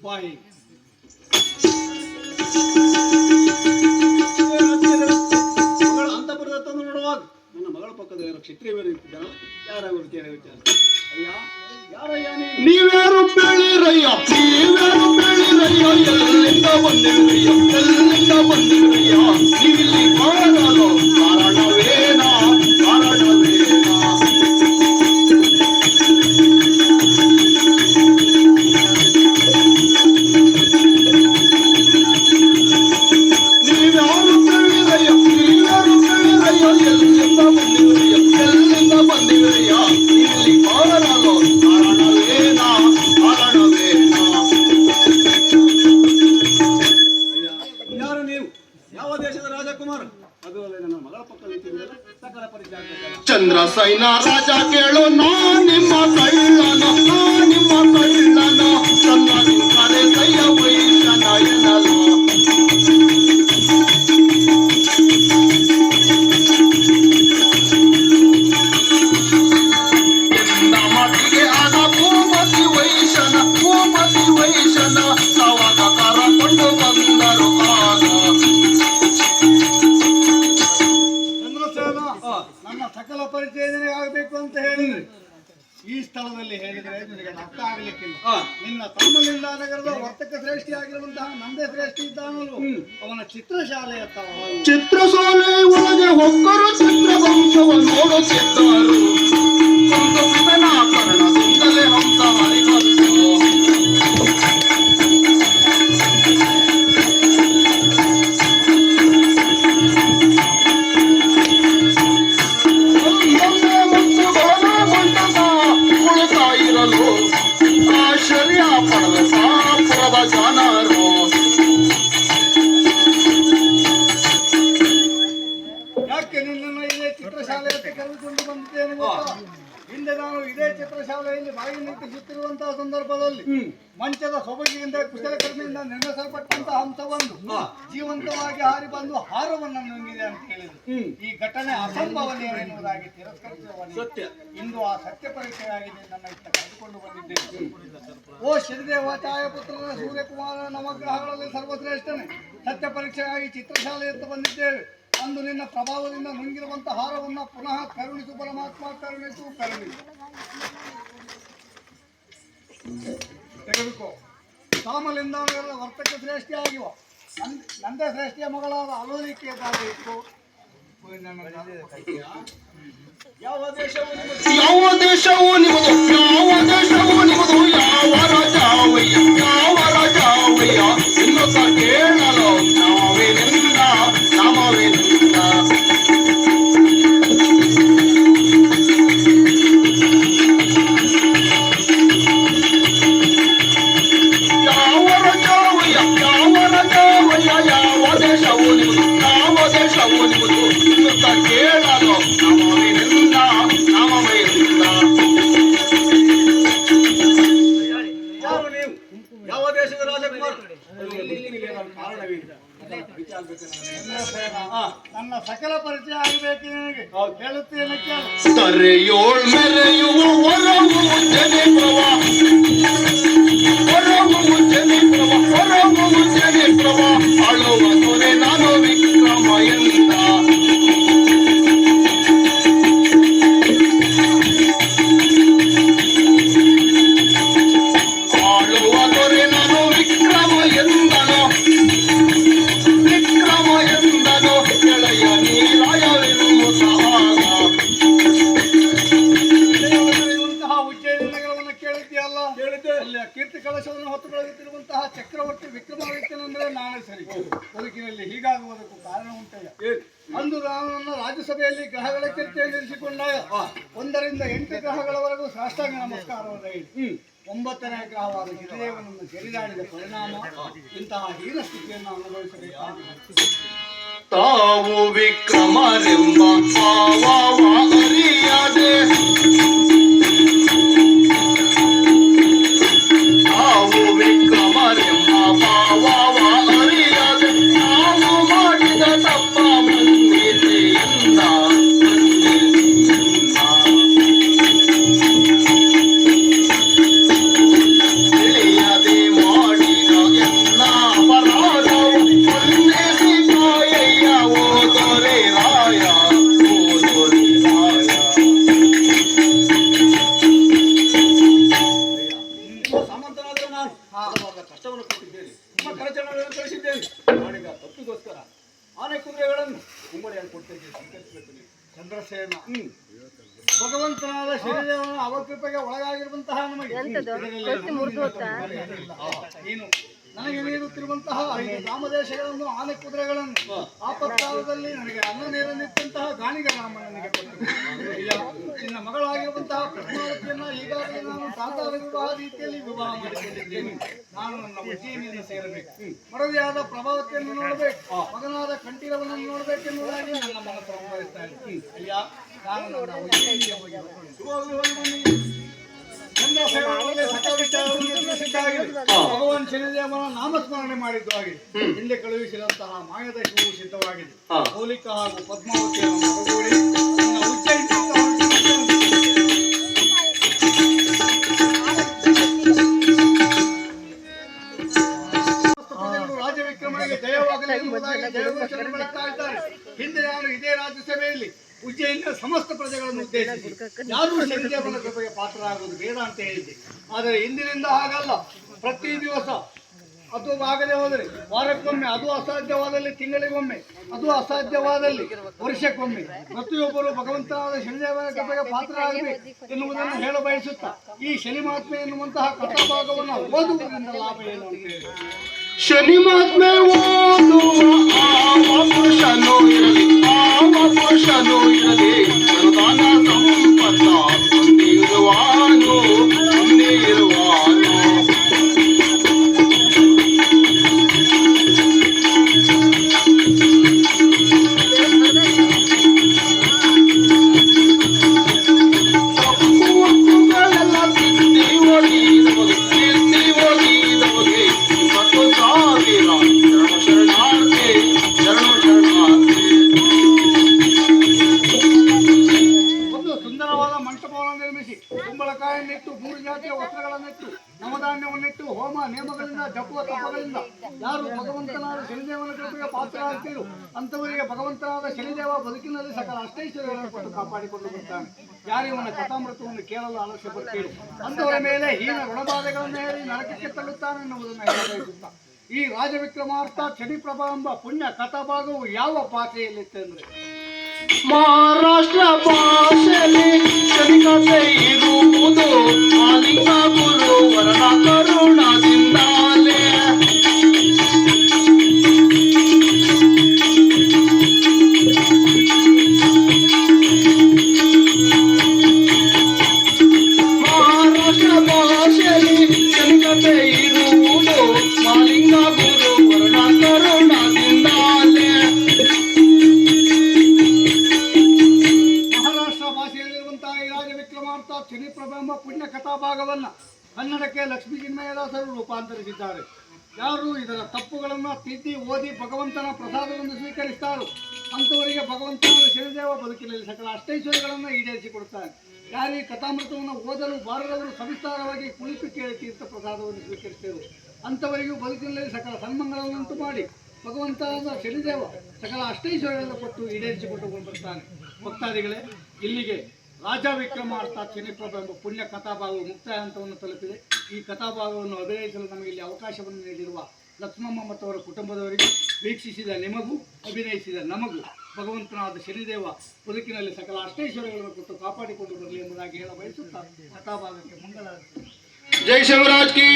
ಬಾಯಿ ನೋಡುವಾಗ ನನ್ನ ಮಗಳ ಪಕ್ಕದ ಯಾರೋ ಅಯ್ಯ ನೀವ್ಯಾರು ಬೆಳಿರಯ್ಯ ನೀವ್ಯಾರು ಬೆಳಿರಯ್ಯ ಎಲ್ಲಿಂದ ಬಂದಿರಯ್ಯ ಎಲ್ಲಿಂದ ಬಂದಿರಯ್ಯ ನಿನಗೆ ಅರ್ಥ ಆಗ್ಲಿಕ್ಕಿಲ್ಲ. ನಿನ್ನ ತಮ್ಮಲಿಂದ ನಗರದ ವರ್ತಕ ಶ್ರೇಷ್ಠಿ ಆಗಿರುವಂತಹ ನಂದೇ ಶ್ರೇಷ್ಠಿ ಇದ್ದಾನಲ್ಲ ಅವನ ಚಿತ್ರಶಾಲೆಯ ತವ ಚಿತ್ರಶಾಲೆ ಒಳಗೆ ಹೊಕ್ಕರು ಚಿತ್ರವಂಶವ ನೋಡುತ್ತಿದ್ದರು. ಆಶ್ಚರ್ಯ ಪಡದ ಸಾಪುರದ ಜನರು ಯಾಕೆ ನಿನ್ನನ್ನು ಇದೇ ಚಿತ್ರಶಾಲೆ ಅಂತ ಕರೆದುಕೊಂಡು ಬಂದಿದ್ದೇನೆ ಗೊತ್ತಾ? ಹಿಂದೆ ನಾನು ಇದೇ ಚಿತ್ರಶಾಲೆಯಲ್ಲಿ ಬಾಯಿ ನಿಂತಿಸುತ್ತಿರುವಂತಹ ಸಂದರ್ಭದಲ್ಲಿ ಮಂಚದ ಸೊಬಗಿಯಿಂದ ಕುಶಲಕರ್ಮಿಯಿಂದ ನಿರ್ಮಿಸಲ್ಪಟ್ಟಂತಹ ಹಂಸವೊಂದು ಜೀವಂತವಾಗಿ ಹಾರಿ ಬಂದು ಹಾರವನ್ನು ನುಂಗಿದೆ ಅಂತ ಹೇಳಿದ್ರು. ಈ ಘಟನೆ ಅಸಂಭವನೀಯ ಎನ್ನುವುದಾಗಿ ತಿರಸ್ಕರಿಸುವ ಸತ್ಯ. ಇಂದು ಆ ಸತ್ಯ ಪರೀಕ್ಷೆಯಾಗಿ ನನ್ನ ಇತ್ತ ಕರೆದುಕೊಂಡು ಬಂದಿದ್ದೇನೆ. ಓ ಶ್ರೀದೇವ ಛಾಯಾಪುತ್ರನ ಸೂರ್ಯಕುಮಾರ ನವಗ್ರಹಗಳಲ್ಲಿ ಸರ್ವಶ್ರೇಷ್ಠನೇ. ಸತ್ಯ ಪರೀಕ್ಷೆಯಾಗಿ ಚಿತ್ರಶಾಲೆ ಎತ್ತು ಬಂದಿದ್ದೇವೆ. ಅಂದು ನಿನ್ನ ಪ್ರಭಾವದಿಂದ ನುಂಗಿರುವಂತ ಹಾರವನ್ನು ಪುನಃ ಕರುಣಿಸು ಪರಮಾತ್ಮ ಕರುಣಿಸು ಕರುಣಿಸು. ತೆಗೆದುಕೋ. ಕಾಮಲಿಂದ ವರ್ತಕ ಶ್ರೇಷ್ಠಿ ಆಗಿವ. ನಂದ ಶ್ರೇಷ್ಠಿಯ ಮಗಳಾದ ಅಲೋಲಿಕೆ ಇತ್ತು. ಯಾವ ದೇಶವೂ ಯಾವ ದೇಶವೂ ನಿಮ್ಮದು ಯಾವ ದೇಶವೂ ನಿಮ್ಮದು ನನ್ನ ಸಕಲ ಪರಿಚಯ ಆಗಬೇಕು ನಿನಗೆ. ಹೇಳುತ್ತೇನೆ ಕೇಳು ತರೆಯೋಳ್ ಮೆರೆಯುವ ಹೊರವು ಮುಂಜನೆ ಪ್ರವಾ ಹೊರವು ಮುಂಜನೆ ಪ್ರವಾ ಹೊರವು ಮುಂಜನೆ ಪ್ರವಾ ಅಳುವ ತೊರೆ ನಾನು ವಿಕ್ರಮ ಎಂದ. ಅಲ್ಲಿ ಕೀರ್ತಿ ಕಳಶವನ್ನು ಹೊತ್ತು ಬೆಳೆಯುತ್ತಿರುವಂತಹ ಚಕ್ರವರ್ತಿ ವಿಕ್ರಮಾದಿತ್ಯನಂದ್ರೆ ನಾನೇ ಸರಿ. ಬದುಕಿನಲ್ಲಿ ಹೀಗಾಗುವುದಕ್ಕೂ ಕಾರಣ ಉಂಟಯ್ಯ ಅಂದು ನಾನು ನನ್ನ ರಾಜ್ಯಸಭೆಯಲ್ಲಿ ಗ್ರಹಗಳ ಚರ್ಚೆಯನ್ನು ಇರಿಸಿಕೊಂಡಾಗ ಒಂದರಿಂದ ಎಂಟು ಗ್ರಹಗಳವರೆಗೂ ಸಾಷ್ಟಾಂಗ ನಮಸ್ಕಾರವಾದ ಹೇಳಿ. ಒಂಬತ್ತನೇ ಗ್ರಹವಾದ ಹಿರಿದೇವನನ್ನು ಜರಿದಾಡಿದ ಪರಿಣಾಮ ಇಂತಹ ಹೀನ ಸ್ಥಿತಿಯನ್ನು ಅನುಭವಿಸಬೇಕಾಗಿದೆ. ತಾವು ವಿಕ್ರಮರೆಂಬ ಕಳಿಸಿದ್ದೇನೆ ನಾನೀಗ ತಪ್ಪಿಗೋಸ್ಕರ ಆನೆ ಕುದುರೆಗಳನ್ನು ಸ್ವೀಕರಿಸಬೇಕು ನೀವು. ಚಂದ್ರಸೇನ ಭಗವಂತನಾದ ಶರೀರವನ್ನು ಅವಕೃಪೆಗೆ ಒಳಗಾಗಿರುವಂತಹ ನಮಗೆ. ಎಂತದು? ನನಗೆ ನೀಡುತ್ತಿರುವಂತಹ ಐದು ಗ್ರಾಮದೇಶಗಳನ್ನು ಆನೆ ಕುದುರೆಗಳನ್ನು ಆಪತ್ಕಾಲದಲ್ಲಿ ನನಗೆ ಅನ್ನ ನೀರನ್ನಿತ್ತಂತಹ ಗಾಣಿಗ ರಾಮ ನನಗೆ ಕೊಟ್ಟರು. ಅಯ್ಯ, ನಿನ್ನ ಮಗಳಾಗಿರುವಂತಹ ಪದ್ಮಾವತಿಯನ್ನ ಈಗಾಗಲೇ ನಾನು ತಾತಾರ ವಿವಾಹ ರೀತಿಯಲ್ಲಿ ವಿವಾಹ ಮಾಡಿಕೊಂಡಿದ್ದೇನೆ. ನಾನು ನನ್ನ ಉಜ್ಜಯಿನಿಯನ್ನು ಸೇರಬೇಕು. ಮಡದಿಯಾದ ಪ್ರಭಾವತಿಯನ್ನು ನೋಡಬೇಕು. ಮಗನಾದ ಕಂಠೀರವನ್ನು ನೋಡಬೇಕೆನ್ನುವುದಾಗಿ ನನ್ನ ಮನಸ್ಸು ಅಯ್ಯ. ನಾನು ನನ್ನ ಉಜ್ಜಯಿನಿಗೆ ಹೋಗಿ ಭಗವಾನ್ ಶನಿದೇವನ ನಾಮಸ್ಮರಣೆ ಮಾಡಿದ್ದು ಆಗಿದೆ ಹಿಂದೆ ಕಳುಹಿಸಿದಂತಹ ಮಾಯದಶವು ಸಿದ್ಧವಾಗಿದೆ. ಮೌಲಿಕ ಹಾಗೂ ಪದ್ಮಾವತಿಯನ್ನು ಉಜ್ಜಯಿನಿಯ ಸಮಸ್ತ ಪ್ರಜೆಗಳನ್ನು ಉದ್ದೇಶಿಸಿ. ಯಾರೂ ಶನಿದೇವನ ಕೃಪೆಗೆ ಪಾತ್ರರಾಗುವುದು ಬೇಡ ಅಂತ ಹೇಳಿದ್ದೆ. ಆದರೆ ಇಂದಿನಿಂದ ಹಾಗಲ್ಲ. ಪ್ರತಿ ದಿವಸ ಅದು ಆಗದೆ ಹೋದರೆ ವಾರಕ್ಕೊಮ್ಮೆ, ಅದು ಅಸಾಧ್ಯವಾದಲ್ಲಿ ತಿಂಗಳಿಗೊಮ್ಮೆ, ಅದು ಅಸಾಧ್ಯವಾದಲ್ಲಿ ವರ್ಷಕ್ಕೊಮ್ಮೆ. ಪ್ರತಿಯೊಬ್ಬರು ಭಗವಂತನಾದ ಶನಿದೇವನ ಕೃಪೆಗೆ ಪಾತ್ರರಾಗಬೇಕು ಎನ್ನುವುದನ್ನು ಹೇಳ ಬಯಸುತ್ತಾ ಈ ಶನಿ ಮಹಾತ್ಮೆ ಎನ್ನುವಂತಹ ಕಥಾಭಾಗವನ್ನು ಓದುವುದರಿಂದ ಲಾಭ ಏನು ಅಂತ ಹೇಳಿ. ಶನಿ ಮಹಾತ್ಮೆ ನವಧಾನ್ಯವನ್ನಿಟ್ಟು ಹೋಮ ನೇಮಗಳಿಂದ ಜಪುವ ತಪಗಳಿಂದ ಯಾರು ಭಗವಂತನಾದ ಶನಿದೇವನ ಕೃಪೆಗೆ ಪಾತ್ರರಾಗ್ತೀರೋ ಅಂತವರಿಗೆ ಭಗವಂತನಾದ ಶನಿದೇವ ಬದುಕಿನಲ್ಲಿ ಸಕಲ ಅಷ್ಟೈಶ್ವರ್ಯಗಳನ್ನು ಕೊಟ್ಟು ಕಾಪಾಡಿಕೊಂಡು ಬರ್ತಾನೆ. ಯಾರು ಇವನ ಕಥಾಮೃತವನ್ನು ಕೇಳಲು ಆಲೋಚನೆ ಬರ್ತೀರೋ ಅಂತವರ ಮೇಲೆ ಹೀನ ಋಣಬಾಧೆಗಳನ್ನು ಹೇಳಿ ನರಕಕ್ಕೆ ತಳ್ಳುತ್ತಾನೆ ಎನ್ನುವುದನ್ನು ಹೇಳಬಯಸುತ್ತಾ ಈ ರಾಜವಿಕ್ರಮಾರ್ಥ ಚಡಿಪ್ರಭಾ ಎಂಬ ಪುಣ್ಯ ಕಥಾಭಾಗವು ಯಾವ ಭಾಷೆಯಲ್ಲಿತ್ತೆಂದ್ರೆ ಮಹಾರಾಷ್ಟ್ರ ಭಾಷೆಯಲ್ಲಿ ಶನಿಕತೆ ಇರುವುದು ಮಾಲಿಂಗ ಗುರು ವರ್ಣ ಕರುಣದಿಂದಾಲೇ ಪುಣ್ಯ ಕಥಾಭಾಗವನ್ನ ಕನ್ನಡಕ್ಕೆ ಲಕ್ಷ್ಮೀ ಚಿನ್ಮಯದಾಸರು ರೂಪಾಂತರಿಸಿದ್ದಾರೆ. ಯಾರು ಇದರ ತಪ್ಪುಗಳನ್ನು ತಿದ್ದಿ ಓದಿ ಭಗವಂತನ ಪ್ರಸಾದವನ್ನು ಸ್ವೀಕರಿಸ್ತಾರೋ ಅಂಥವರಿಗೆ ಭಗವಂತನ ಶನಿದೇವ ಬದುಕಿನಲ್ಲಿ ಸಕಲ ಅಷ್ಟೈಶ್ವರ್ಯಗಳನ್ನು ಈಡೇರಿಸಿಕೊಡುತ್ತಾರೆ. ಯಾರು ಕಥಾಮೃತವನ್ನು ಓದಲು ಬಾರದವರು ಸವಿಸ್ತಾರವಾಗಿ ಕುಳಿತು ಕೇಳಿ ತೀರ್ಥ ಪ್ರಸಾದವನ್ನು ಸ್ವೀಕರಿಸ್ತೇವೆ ಅಂಥವರಿಗೂ ಬದುಕಿನಲ್ಲಿ ಸಕಲ ಸನ್ಮಂಗಳನ್ನುಂಟು ಮಾಡಿ ಭಗವಂತನ ಶನಿದೇವ ಸಕಲ ಅಷ್ಟೈಶ್ವರ್ಯಗಳನ್ನು ಕೊಟ್ಟು ಈಡೇರಿಸಿಕೊಂಡು ಬರ್ತಾನೆ ಭಕ್ತಾದಿಗಳೇ, ಇಲ್ಲಿಗೆ ರಾಜ ವಿಕ್ರಮಾರ್ಥ ಶನಿಪ್ರಭ ಎಂಬ ಪುಣ್ಯ ಕಥಾಭಾಗವು ಮುಕ್ತಾಯ ಹಂತವನ್ನು ತಲುಪಿದೆ. ಈ ಕಥಾಭಾಗವನ್ನು ಅಭಿನಯಿಸಲು ನಮಗೆ ಇಲ್ಲಿ ಅವಕಾಶವನ್ನು ನೀಡಿರುವ ಲಕ್ಷ್ಮಮ್ಮ ಮತ್ತು ಅವರ ಕುಟುಂಬದವರಿಗೆ ವೀಕ್ಷಿಸಿದ ನಿಮಗೂ, ಅಭಿನಯಿಸಿದ ನಮಗೂ ಭಗವಂತನಾದ ಶನಿದೇವ ಬದುಕಿನಲ್ಲಿ ಸಕಲ ಅಷ್ಟೇಶ್ವರಗಳನ್ನು ಕೊಟ್ಟು ಕಾಪಾಡಿಕೊಂಡು ಬರಲಿ ಎಂಬುದಾಗಿ ಹೇಳ ಬಯಸುತ್ತಾ ಕಥಾಭಾಗಕ್ಕೆ ಮಂಗಲ जय शिवराज की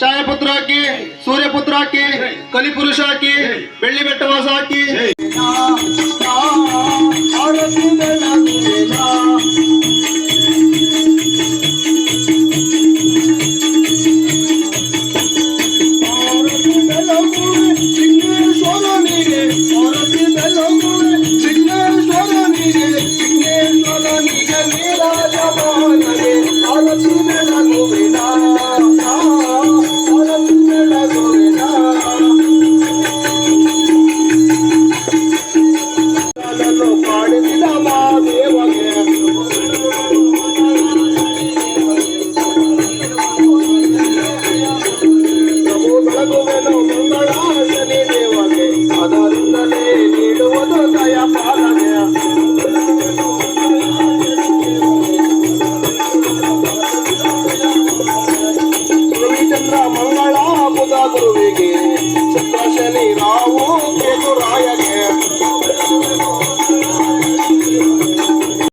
छायापुत्र की सूर्यपुत्र की कलिपुरुष की ಬೆಳ್ಳಿ ಬೆಟ್ಟವಾಸ की